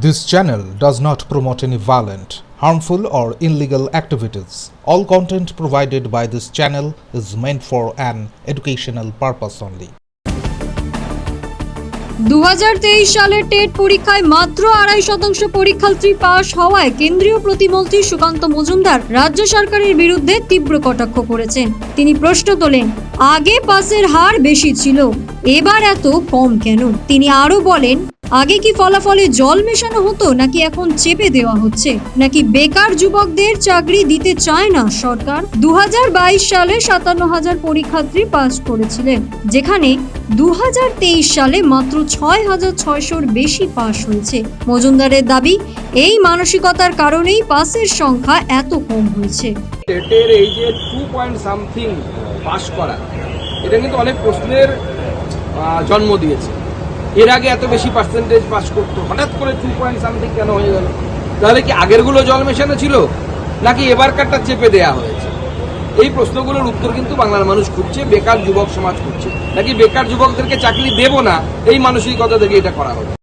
This channel does not promote any violent, harmful, or illegal activities. All content provided by this channel is meant for an educational purpose only. দু সালের TET পরীক্ষায় মাত্র আড়াই শতাংশ পরীক্ষার্থী পাশ হওয়ায় কেন্দ্রীয় প্রতিমন্ত্রী সুকান্ত মজুমদার রাজ্য সরকারের বিরুদ্ধে তীব্র কটাক্ষ করেছেন তিনি প্রশ্ন তোলেন আগে পাসের হার বেশি ছিল এবার এত কম কেন তিনি আরও বলেন আগে কি ফলাফলে জল মেশানো হতো, নাকি এখন চেপে দেওয়া হচ্ছে? নাকি বেকার যুবকদের চাকরি দিতে চায় না সরকার? দু হাজার বাইশ সালে সাতান্ন হাজার পরীক্ষার্থী পাস করেছিলেন, যেখানে দু হাজার তেইশ সালে মাত্র ছয় হাজার ছয়শোর বেশি পাস হয়েছে। মজুমদারের দাবি, এই মানসিকতার কারণেই পাসের সংখ্যা এত কম হয়েছে। এই যে টু পয়েন্ট সামথিং পাস করা, এটা কিন্তু অনেক প্রশ্নের জন্ম দিয়েছে। এর আগে এত বেশি পার্সেন্টেজ পাস করতো। হঠাৎ করে টু পয়েন্ট সামথিং কেন হয়ে গেল? তাহলে কি আগেরগুলো জল মেশানো ছিল? নাকি এবারকারটা চেপে দেয়া হয়েছে? এই প্রশ্নগুলোর উত্তর কিন্তু বাংলার মানুষ খুঁজছে, বেকার যুবক সমাজ খুঁজছে। নাকি বেকার যুবকদেরকে চাকরি দেব না? এই মানসিকতা থেকে এটা করা হলো।